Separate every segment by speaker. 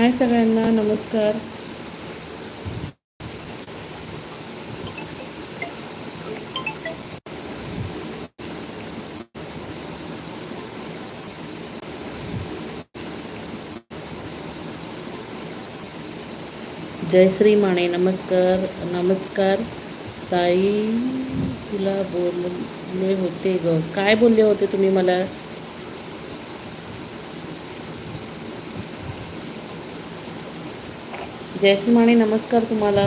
Speaker 1: हाय सगळ्यांना नमस्कार. जयश्री माने नमस्कार. नमस्कार. ताई तुला बोलले होते ग. काय बोलले होते तुम्ही मला? जयश्री माने नमस्कार तुम्हाला.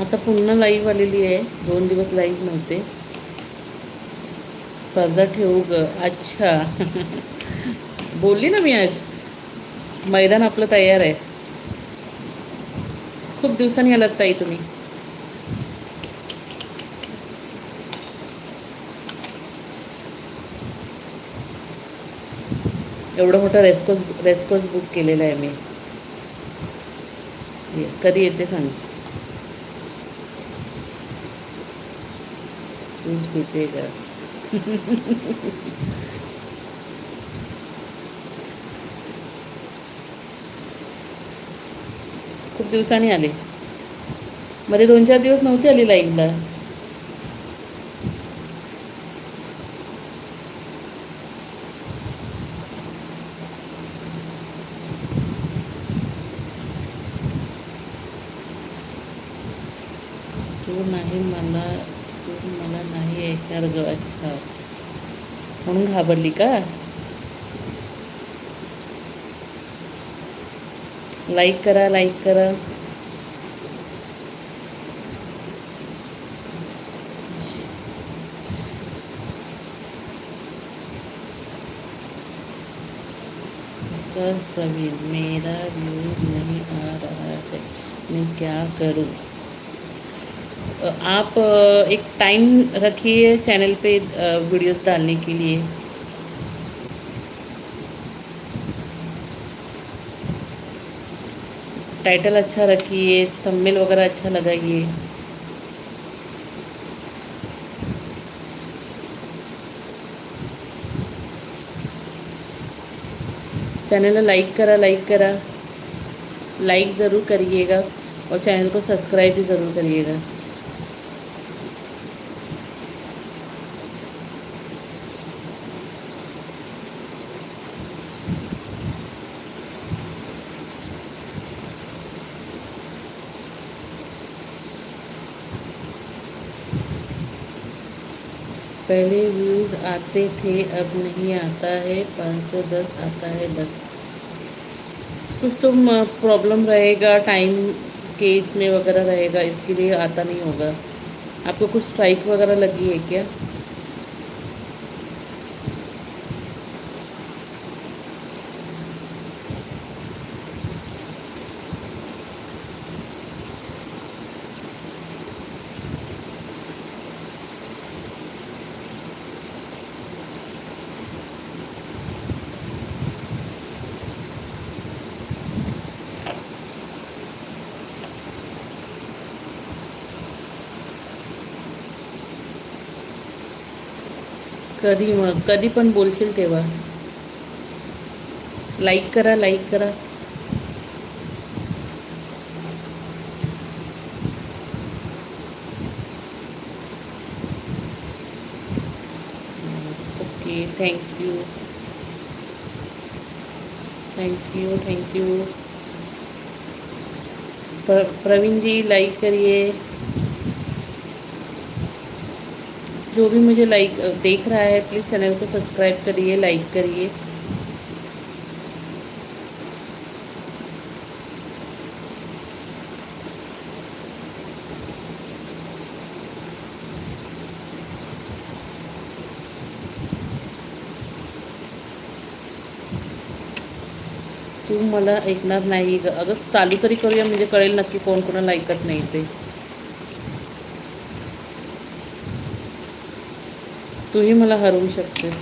Speaker 1: आता पुन्हा लाईव्ह आलेली आहे. दोन दिवस लाईव्ह नव्हते. स्पर्धा ठेवू ग. अच्छा. बोलली ना मी आज. मैदान आपलं तयार आहे. खूप दिवसांनी आलात ताई तुम्ही. एवढं मोठं रेस्कोस रेस्कोस बुक केलेलं आहे मी. कधी येते सांग. तूच पिते का? खूप दिवसांनी आले. मध्ये दोन चार दिवस नव्हते आली लाईनला तू नाही मला तू मला नाही ऐकणार ग अच्छा म्हणून घाबरली का? लाईक करा लाईक करा। सर प्रवीण मेरा व्यू नहीं आ रहा है। मैं क्या करूँ? आप एक टाइम रखिए चैनल पे वीडियोस डालने के लिए। टाइटल अच्छा रखिए थंबनेल वगैरह अच्छा लगाइए। चैनल लाइक करा लाइक करा। लाइक ज़रूर करिएगा और चैनल को सब्सक्राइब भी ज़रूर करिएगा। पहले व्यूज़ आते थे, अब नहीं आता है, पाँच सौ दस आता है, बस। कुछ तो प्रॉब्लम रहेगा टाइम के इसमें वगैरह रहेगा, इसके लिए आता नहीं होगा। आपको कुछ स्ट्राइक वगैरह लगी है क्या? कधी मग कधी पण बोलशील लाईक करा लाईक करा. Okay thank you thank you thank you प्र, प्रवीण जी लाइक करिए. जो भी मुझे लाइक देख रहा है प्लीज़ चैनल को सब्सक्राइब करिए लाइक करिए। तू मला ऐकणार नाही ग अगं चालू तरी करूया म्हणजे कळेल नक्की कोण कोणाला ऐकत नाही ते. तूही मला हरवू शकतेस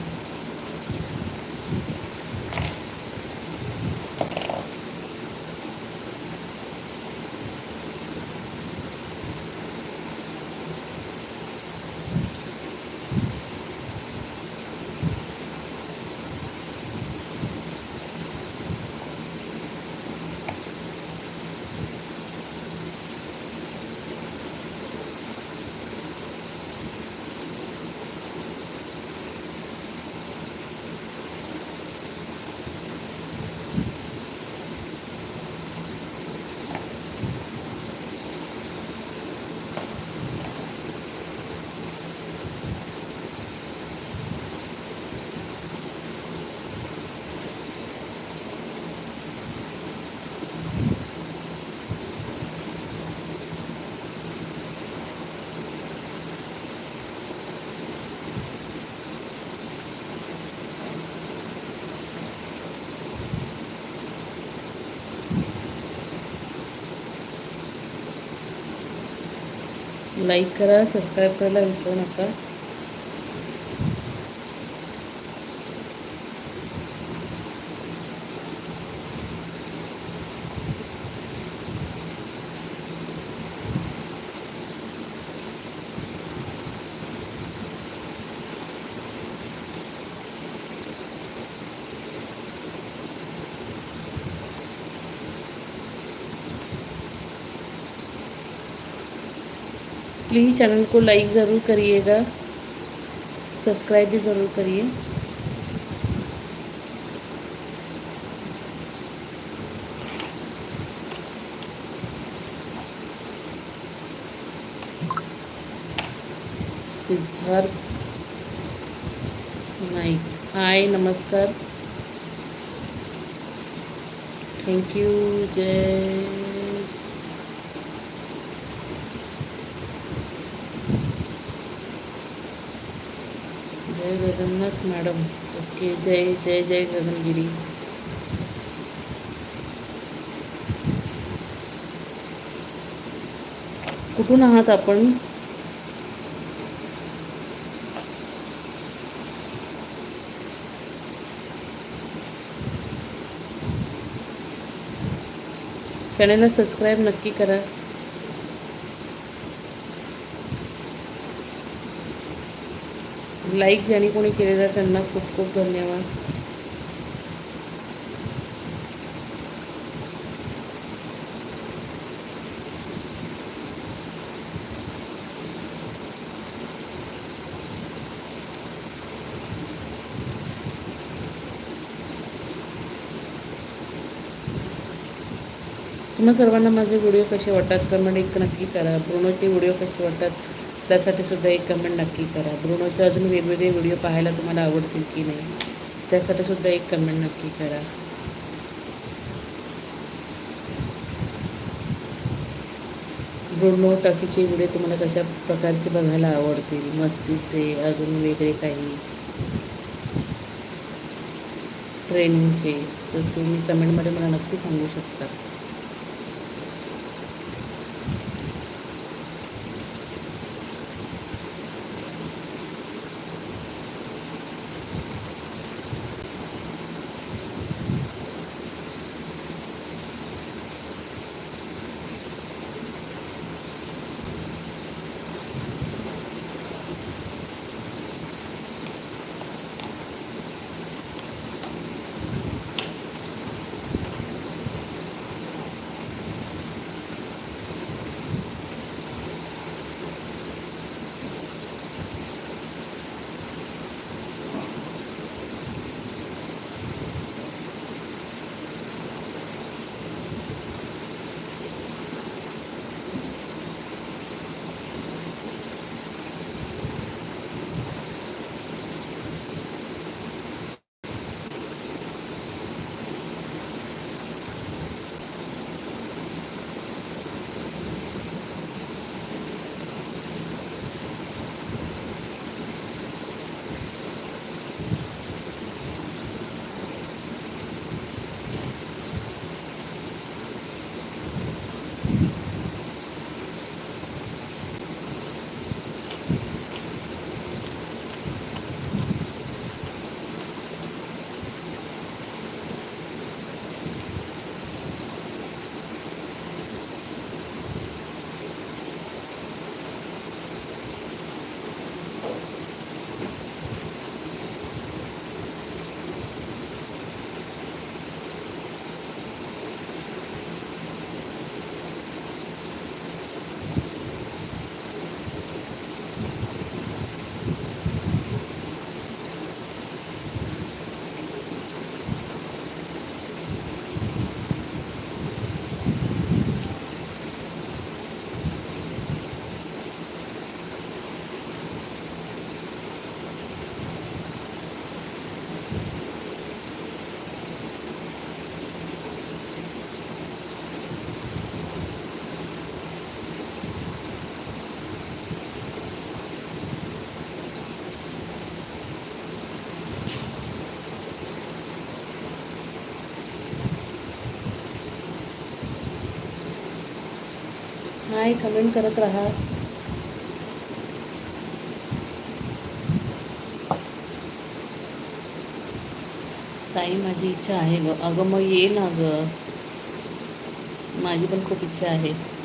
Speaker 1: लाईक करा सबस्क्राईब करायला विसरू नका प्लीज़ चैनल को लाइक ज़रूर करिएगा। सब्सक्राइब भी ज़रूर करिए। सिद्धार्थ नाइक। हाय नमस्कार। Thank you Jai. Jagannath madam. Okay Jai Jai Jai Gagangiri. कुठून आहात आपण? चॅनलला सबस्क्राईब नक्की करा. लाईक ज्यांनी कोणी केलेलं त्यांना खूप खूप धन्यवाद. तुम्हा सर्वांना माझे व्हिडिओ कसे वाटतात? कमेंट एक नक्की करा. पूर्णचे व्हिडिओ कसे वाटतात? त्यासाठी सुद्धा एक कमेंट नक्की करा. ब्रुनोचे अजून वेगवेगळे व्हिडिओ पाहायला तुम्हाला आवडतील की नाही त्यासाठी सुद्धा एक कमेंट नक्की करा. ब्रुनो टफीचे व्हिडिओ तुम्हाला कशा प्रकारचे बघायला आवडतील? मस्तीचे अजून वेगळे काही? ट्रेनिंगचे तर तुम्ही कमेंटमध्ये मला नक्की सांगू शकता. आहे कमेंट करत राहा? ताई माझी इच्छा आहे गं. अगं मग ये ना गं. माझी पण खूप इच्छा आहे.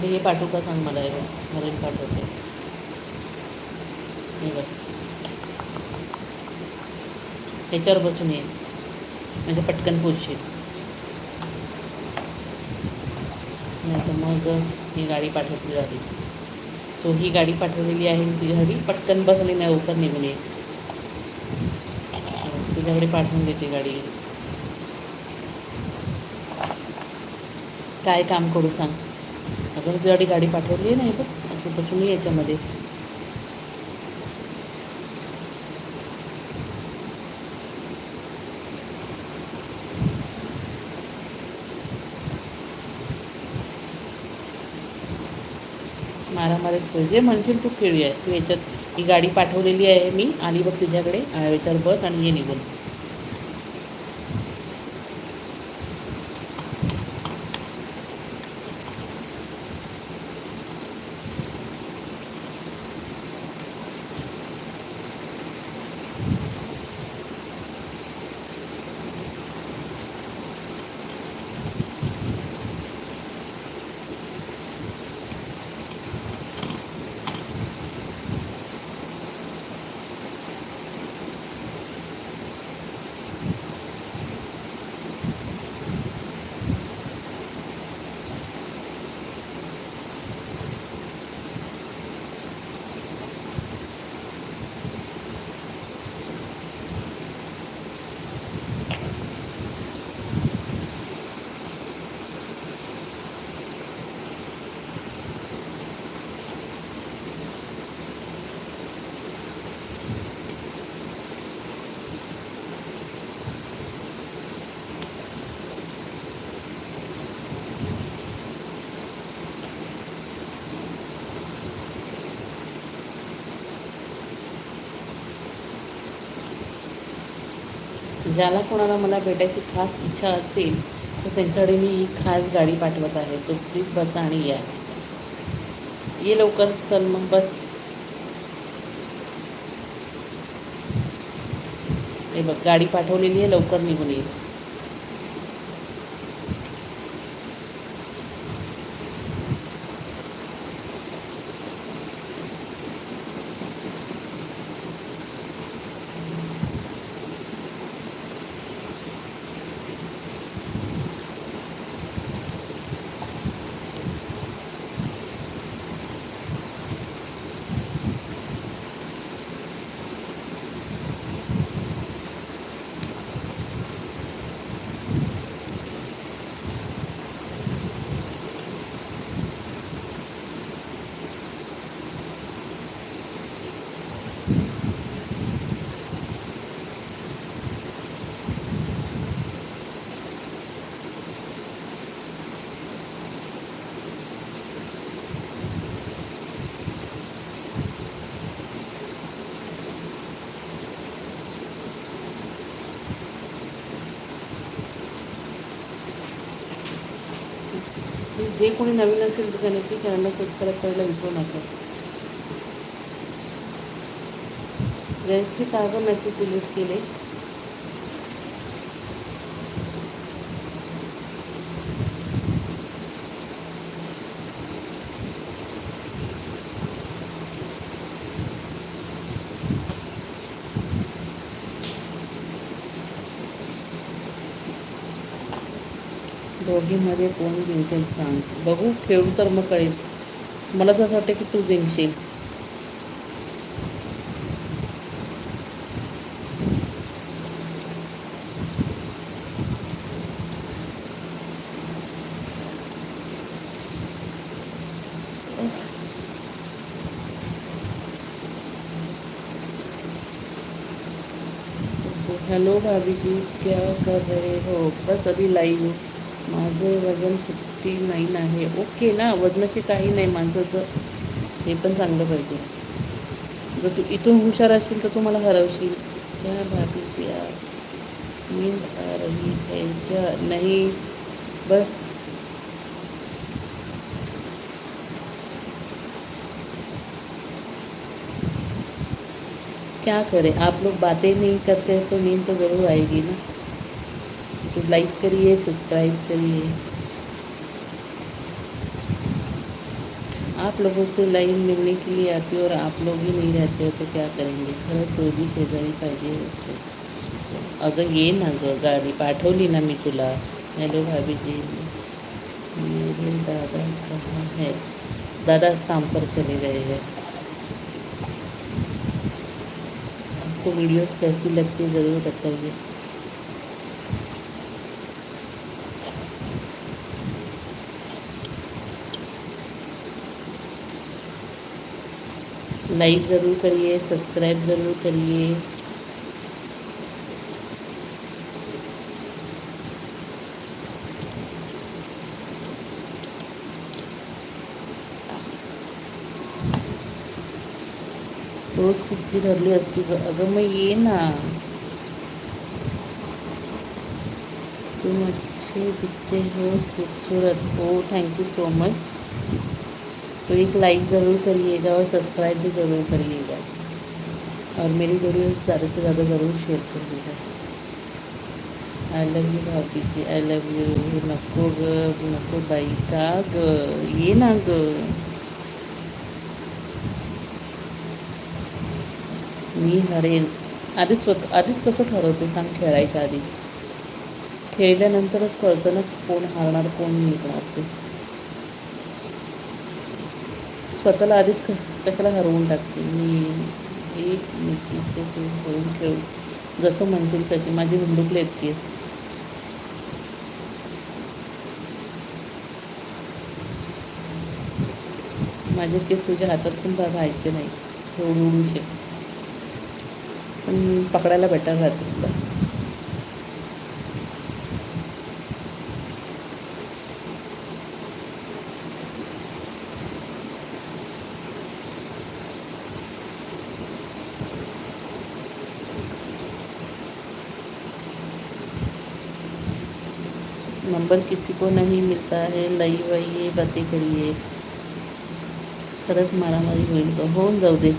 Speaker 1: तुझ्यासाठी हे पाठवू का सांग मला हे? पाठवते. हे बघ. बसून येईल म्हणजे पटकन पोचशील. नाही तर मग ही गाडी पाठवली झाली सो ही गाडी पाठवलेली आहे मी तुझ्यासाठी पटकन बसली नाही लवकर निघून ये. तुझ्याकडे पाठवून देते गाडी. काय काम करू सांग? अगं तुझ्यासाठी गाडी पाठवली नाही बघ. असं तसं ये याच्यामध्ये. मारामारीच होईल जे म्हणशील तू खेळूया. तू याच्यात ही गाडी पाठवलेली आहे मी. आली बघ तुझ्याकडे. याच्यावर बस आणि ये निघून. ज्याला कोणाला मला भेटायची खास इच्छा असेल तर त्यांच्याकडे मी ही खास गाडी पाठवत आहे. सो प्लीज बसा आणि या. ये लवकर चल मग बस. हे बघ गाडी पाठवलेली आहे लवकर निघून येईल जे कोणी नवीन असेल तर नक्की चॅनलला सबस्क्राईब करायला विसरू नका. जयश्री का मेसेज डिलीट केले? दोघीमध्ये कोण जिंकेल सांग. बघू खेळू तर मग कळेल. मला तर असं वाटतं की तू जिंकशील. हेलो भाभी जी क्या कर रहे हो? बस अभी लाइव हूँ. माझं वजन फिफ्टी नाईन आहे. ओके ना? वजनाशी काही नाही माणसाचं. हे पण चांगलं पाहिजे. जर तू इथून हुशार असशील तर तू मला हरवशील. क्या भाभीची नींद आ रही है. क्या? बस. क्या करे? आप लोग बातें नहीं करते तो नींद तो ज़रूर आएगी ना? लाइक करिए सब्सक्राइब करिए। आप लोगों से लाइन मिलने के लिए आती हो और आप लोग ही नहीं रहते हो तो क्या करेंगे? खरं तो भी शेजारी पाहिजे होते अगं ये ना गं, गाडी पाठवली ना मी तुला हॅलो भाभीजी मेरे दादा कहाँ है? दादा काम पर चले गए हैं। आपको वीडियोस कैसी लगती है? ज़रूर बताइए। लाइक ज़रूर करिए, सब्सक्राइब ज़रूर करिए। रोज कुस्ती धरली असती ग अगं मग ये ना, तुम अच्छे दिखते हो, खूबसूरत हो थैंक यू सो मच तो एक लाइक ज़रूर करिएगा और सब्सक्राइब भी ज़रूर करिएगा। और मेरी वीडियो ज़्यादा से ज़्यादा ज़रूर शेयर करिएगा। आई लव यू भाभी जी। आई लव यू नको ग नको बाई का ग। ये ना ग। मी हरेन। आधीच स्वत आधीच कसं ठरवते सांग खेळायच्या आधी? खेळल्यानंतरच कळतं ना कोण हारणार कोण जिंकणार ते. स्वतःला आधीच कशाला हरवून टाकते? मी एक मिकीचे ते करून खेळून जसं म्हणशील तशी माझी हुंडुकले आहेत केस माझे केस तुझ्या हातात पण राहायचे नाही एवढू उडूशे पण पकडायला बेटर राहते तुला. नंबर किसी को नहीं मिलता है। लई आइए बातें करिए। खरंच मारामारी होईल का होऊन जाऊ दे।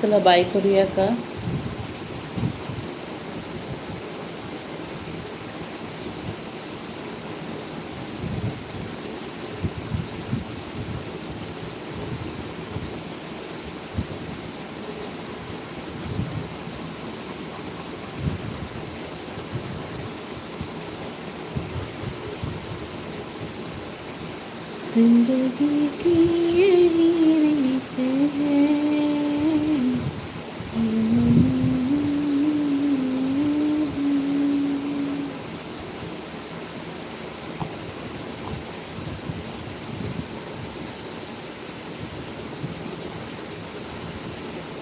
Speaker 1: चला बाय करूया का?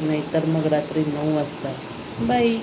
Speaker 1: नाहीतर मग रात्री नऊ वाजता. बाई.